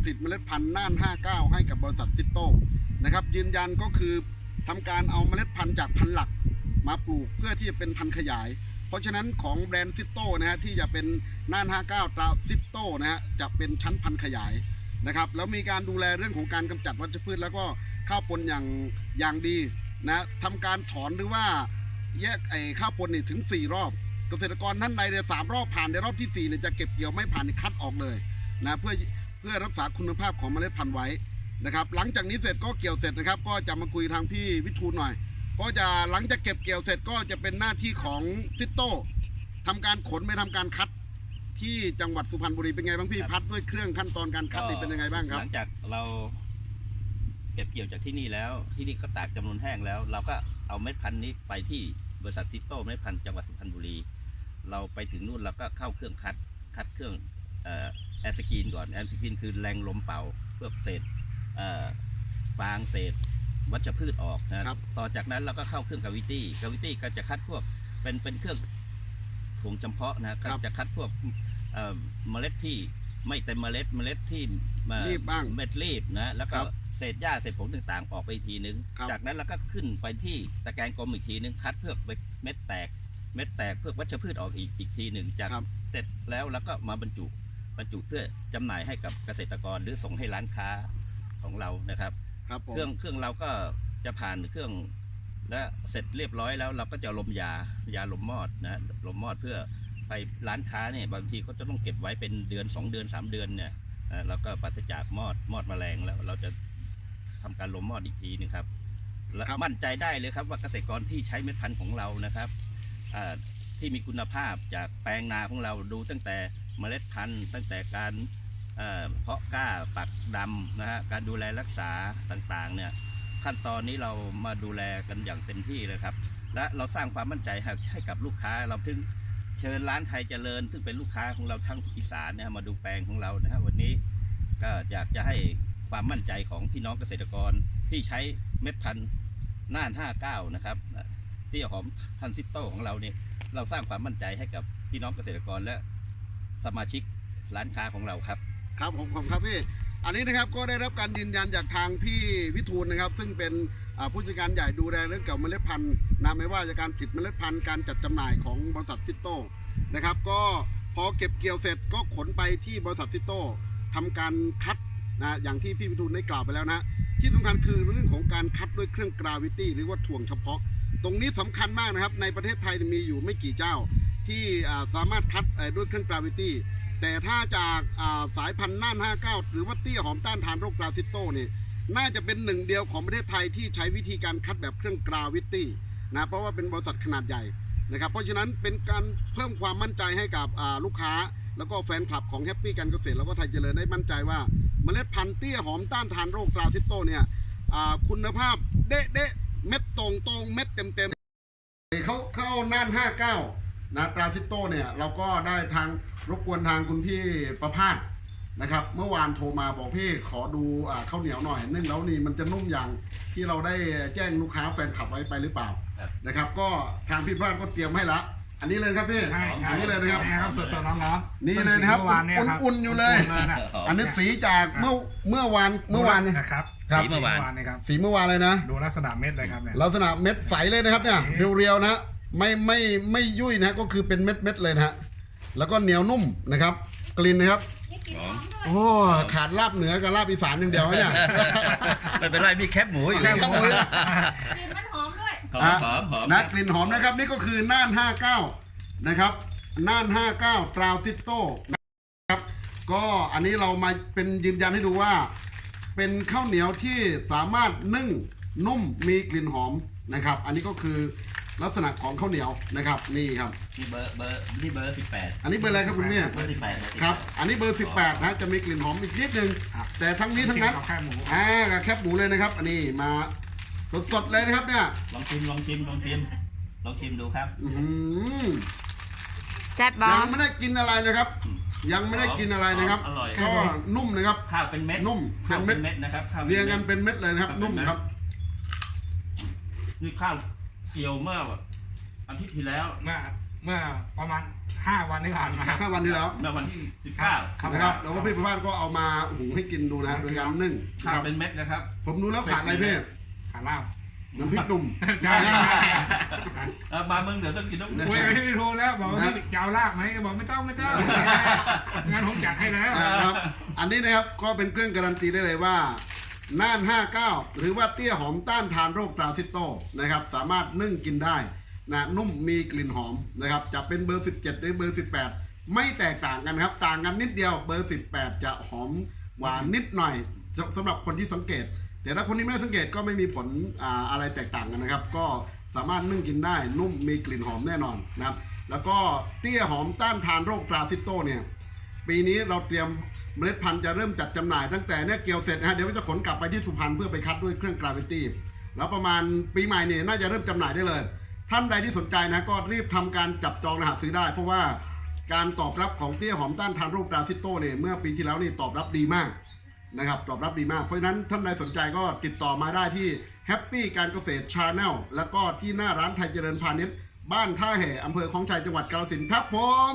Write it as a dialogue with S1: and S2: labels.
S1: ผลิตเมล็ดพันธุ์น่าน 59 ให้กับบริษัทซิโต้นะครับยืนยันก็คือทำการเอาเมล็ดพันธุ์จากพันธุ์หลักมาปลูกเพื่อที่จะเป็นพันธุ์ขยาย เพราะฉะนั้นของแบรนด์ซิโต้นะฮะที่จะเป็นน่าน 59 ตราซิโต้นะฮะจะเป็นชั้นพันธุ์ขยายนะครับแล้วมีการดูแลเรื่องของการกำจัดวัชพืชแล้วก็ข้าวปนอย่างอย่างดีนะทำการถอนหรือว่าแยกไอ้ข้าวปนนี่ถึง 4 รอบ เกษตรกรท่านใดเนี่ยสามรอบผ่านในรอบที่4เนี่ยจะเก็บเกี่ยวไม่ผ่านคัดออกเลยนะเพื่อ เพื่อรักษาคุณภาพของเมล็ดพันธุ์ไว้นะครับ หลังจากนี้เสร็จก็เกี่ยวเสร็จนะครับ ก็จะมาคุยทางพี่วิทูลหน่อย ก็จะหลังจากเก็บเกี่ยวเสร็จก็จะเป็นหน้าที่ของซิโต้ทำการขนไปทำการคัดที่จังหวัดสุพรรณบุรีเป็นไงบ้างพี่
S2: ครับ
S1: พัดด้วยเครื่องขั้นตอนการคัดนี่เป็นยังไงบ้างครับ
S2: หลังจากเราเก็บเกี่ยวจากที่นี่แล้ว ที่นี่ก็ตากจำนวนแห้งแล้ว เราก็เอาเม็ดพันธุ์นี้ไปที่บริษัทซิโต้เม็ดพันธุ์จังหวัดสุพรรณบุรี เราไปถึงนู่นเราก็เข้าเครื่องคัดคัดเครื่องเอ่อแอ ร์สกรีนก่อนแอร์สกรีนคือแรงลมเป่าเพื่อเศษเอ่อฟางเศษวัชพืชออกนะครับ ต่อจากนั้นเราก็เข้าเครื่องกาวิตี้กาวิตี้ก็จะคัดพวกเป็นเป็นเครื่องถ่วงจำเพาะนะก็จะคัดพวกเอ่อเมล็ดที่ไม่เต็มเมล็ดเมล็ดที่เอ่อ
S1: รีบบ้าง
S2: เม็ดรีบนะแล้วก็
S1: ครับ
S2: เศษหญ้าเศษผงต่างๆ ออกไปอีกทีนึง
S1: ครับ
S2: จากนั้นเราก็ขึ้นไปที่ตะแกรงกลมอีกทีนึงคัดเพื่อเม็ดแตก เม็ดแตกเพื่อวัชพืชออกอีกอีกทีหนึ่งจาก
S1: ครับ
S2: เสร็จแล้วแล้วก็มาบรรจุบ รรจุเพื่อจำหน่ายให้กับเกษตรกรหรือส่งให้ร้านค้าของเรานะครับ
S1: ครับผม
S2: เครื่องเครื่องเราก็จะผ่านเครื่องและเสร็จเรียบร้อยแล้วเราก็จะลมยายาลมมอดนะลมมอดเพื่อไปร้านค้าเนี่ยบางทีเขาจะต้องเก็บไว้เป็นเดือน 2 เดือน 3 เดือนเนี่ยเอ่อเราก็ปราศจากมอดมอดแมลงแล้วเราจะทำการลมมอดอีกทีหนึงครับและ
S1: ครับ
S2: มั่นใจได้เลยครับว่าเกษตรกรที่ใช้เม็ดพันธุ์ของเรานะครับอ่า ที่มีคุณภาพจากแปลงนาของเราดูตั้งแต่เมล็ดพันธุ์ ตั้งแต่การเพาะกล้าปักดำนะฮะการดูแลรักษาต่างๆเนี่ยขั้นตอนนี้เรามาดูแลกันอย่างเต็มที่เลยครับ และเราสร้างความมั่นใจให้ให้กับลูกค้าเราถึงเชิญร้านไทยเจริญ ซึ่งเป็นลูกค้าของเราทั้งอีสานนะมาดูแปลงของเรานะฮะวันนี้ก็อยากจะให้ความมั่นใจของพี่น้องเกษตรกรที่ใช้เม็ดพันธุ์น่าน 59 นะครับ ที่หอมพันซิโต้ของเราเนี่ยเราสร้างความมั่นใจให้กับพี่น้องเกษตรกรและสมาชิกร้านค้าของเราครับ
S1: ครับผมผมครับพี่อันนี้นะครับก็ได้รับการยืนยันจากทางพี่วิทูลนะครับ ซึ่งเป็นผู้จัดการใหญ่ดูแลเรื่องเกี่ยวกับเมล็ดพันธุ์นะไม่ว่าจะการผลิตเมล็ดพันธุ์การจัดจำหน่ายของบริษัทซิโต้นะครับ ก็พอเก็บเกี่ยวเสร็จก็ขนไปที่บริษัทซิโต้ทำการคัดนะอย่างที่พี่วิทูลได้กล่าวไปแล้วนะ ที่สำคัญคือเรื่องของการคัดด้วยเครื่องกราวิตี้หรือว่าถ่วงเฉพาะ ตรงนี้สำคัญมากนะครับ ในประเทศไทยมีอยู่ไม่กี่เจ้า ที่สามารถคัดด้วยเครื่องกราวิตี้แต่ถ้าจากสายพันธุ์น่าน 59 หรือว่าเตี้ยหอมต้านทานโรคปลาซิโต้เนี่ยน่าจะเป็นหนึ่งเดียวของประเทศไทยที่ใช้วิธีการคัดแบบเครื่องกราวิตี้นะเพราะว่าเป็นบริษัทขนาดใหญ่นะครับเพราะฉะนั้นเป็นการเพิ่มความมั่นใจให้กับลูกค้า แล้วก็แฟนคลับของแฮปปี้การเกษตรแล้วก็ไทยเจริญได้มั่นใจว่าเมล็ดพันธุ์เตี้ยหอมต้านทานโรคปลาซิโต้เนี่ยคุณภาพเด๊ะ เม็ดตรงตรงเม็ดเต็มเต็มเขาเข้าน่านห้าเก้านะตราซิโต้เนี่ยเราก็ได้ทางรบกวนทางคุณพี่ประพาสนะครับ เมื่อวานโทรมาบอกพี่ขอดูอ่าข้าวเหนียวหน่อยนึ่งแล้วนี่มันจะนุ่มอย่างที่เราได้แจ้งลูกค้าแฟนคลับไว้ไปหรือเปล่านะครับ ก็ทางพี่ประพาสก็เตรียมให้ละ อันนี้เลยครับพี่
S3: ใช่ใช่
S1: อันนี้เลยนะครับ
S3: ครับสดๆร้อนๆ
S1: นี่เลยนะครับ
S3: เมื่อวานเนี่ยครับ
S1: อุ่นๆอยู่เลย
S3: นๆนะ
S1: อันนี้สีจากเมื่อเมื่อวานเมื่อวานเนี่ย
S3: นะครับ
S1: ครับ
S2: สีเมื่อวาน
S3: นี่ครับ
S1: สีเมื่อวานเลยนะ
S3: ดูลักษณะเม็ดเลยครับเนี่ย
S1: ลักษณะเม็ดใสเลยนะครับเนี่ย
S3: นี่
S1: เรียวๆนะไม่ไม่ไม่ยุ่ยนะก็คือเป็นเม็ดเม็ดๆเลยนะฮะแล้วก็เหนียวนุ่มนะครับ กลิ่นนะครับโอ้ขาดลาบเหนือกับลาบอีสานอย่างเดียวเนี่ย
S2: ไม่เป็นไรมีแคบหมูอยู่
S1: แคบหมู
S4: กลิ่นมัน หอมด้วย
S2: หอมหอมหอม
S1: นะกลิ่นหอมนะครับ นี่ก็คือน่าน 59 นะครับน่าน 59 ตราซิโต้นะครับก็อันนี้เรามาเป็นยืนยันให้ดูว่า เป็นข้าวเหนียวที่สามารถนึ่งนุ่มมีกลิ่นหอมนะครับ อันนี้ก็คือลักษณะของข้าวเหนียวนะครับนี่ครับ
S2: นี่เบอร์เบอร์นี่เบอร์สิบแปด
S1: อันนี้เบอร์อะไรครับคุณเนี่ย
S2: เบอร์สิบแปด
S1: ครับอันนี้เบอร์18นะจะมีกลิ่นหอมอีกนิดนึง
S3: ครับ
S1: แต่ทั้งนี้ทั้งนั้น
S3: กิกับแค่หมู
S1: อ่ากับแคบหมูเลยนะครับ อันนี้มา สดๆเลยนะครับเนี่ย
S2: ลองชิมลองชิมลองชิมลองชิมดูครับ
S1: อื้อหือ
S4: แซ่บบ่
S1: ยังไม่ได้กินอะไรนะครับ ยังไม่ได้กินอะไรนะครับ
S2: อร่อย
S1: ก็นุ่มนะครับ
S2: ข้าวเป็นเม็ด
S1: นุ่ม
S2: ข้าว
S1: เป็
S2: เป็นน
S1: เม็
S2: เม็
S1: ด
S2: ดนะครับข้าว
S1: เรียงกันเป็นเม็ดเลยนะครับ นุ่มครับ
S2: นี่ข้าวเกี่ยวเมื่ออาทิตย์ที่แล้ว
S3: เมื่อเมื่อประมาณห้าวันที่ผ่านมา
S1: ห้าวันที่แล้ว
S2: เมื่อวันที่19
S3: ครับ
S1: นะครับแล้วก็พี่ประภาสก็เอามาหุงให้กินดูนะโดยการนึ่งนะครับ
S2: เป็นเม็ดนะครับ
S1: ผมดูแล้วขาดอะไรพี่
S3: ขาลาบ
S1: น้ำพริกหนุ่ม
S3: ใช่
S2: เออมาเมืองเหนือต้องกินน้ำ
S3: คุยกับพี่โทรแล้วบอกว่าพี่จะเอาลาบไหมก็บอกไม่ต้องไม่ต้องงั้นผมจัดให้แล้ว
S1: อ่าครับ อันนี้นะครับก็เป็นเครื่องการันตีได้เลยว่าน่าน 59 หรือว่าเตี้ยหอมต้านทานโรคตราซิโตนะครับ สามารถนึ่งกินได้นะนุ่มมีกลิ่นหอมนะครับจะเป็นเบอร์ 17 หรือเบอร์ 18 ไม่แตกต่างกันครับ ต่างกันนิดเดียวเบอร์ 18 จะหอมหวานนิดหน่อยสสำหรับคนที่สังเกต แต่ถ้าคนที่ไม่ได้สังเกตก็ไม่มีผลอาอะไรแตกต่างกันนะครับ ก็สามารถนึ่งกินได้นุ่มมีกลิ่นหอมแน่นอนนะครับ แล้วก็เตี้ยหอมต้านทานโรคตราซิโตเนี่ยปีนี้เราเตรียมเมล็ดพันธุ์จะเริ่มจัดจำหน่ายตั้งแต่เนี่ยเกี่ยวเสร็จนะฮะเดี๋ยวจะขนกลับไปที่สุพรรณเพื่อไปคัดด้วยเครื่องกราวิตี้แล้วประมาณปีใหม่เนี่ยน่าจะเริ่มจำหน่ายได้เลย ท่านใดที่สนใจนะก็รีบทำการจับจองรหัสซื้อได้ เพราะว่าการตอบรับของเตี้ยหอมต้านทานโรคตราซิโตเนี่ยเมื่อปีที่แล้วนี่ตอบรับดีมาก นะครับตอบรับดีมากเพราะฉะนั้นท่านใดสนใจก็ติดต่อมาได้ที่แฮปปี้การเกษตรชาแนลแล้วก็ที่หน้าร้านไทยเจริญพาณิชย์บ้านท่าแห่อำเภอคลองชัยจังหวัดกาฬสินธุ์ครับผม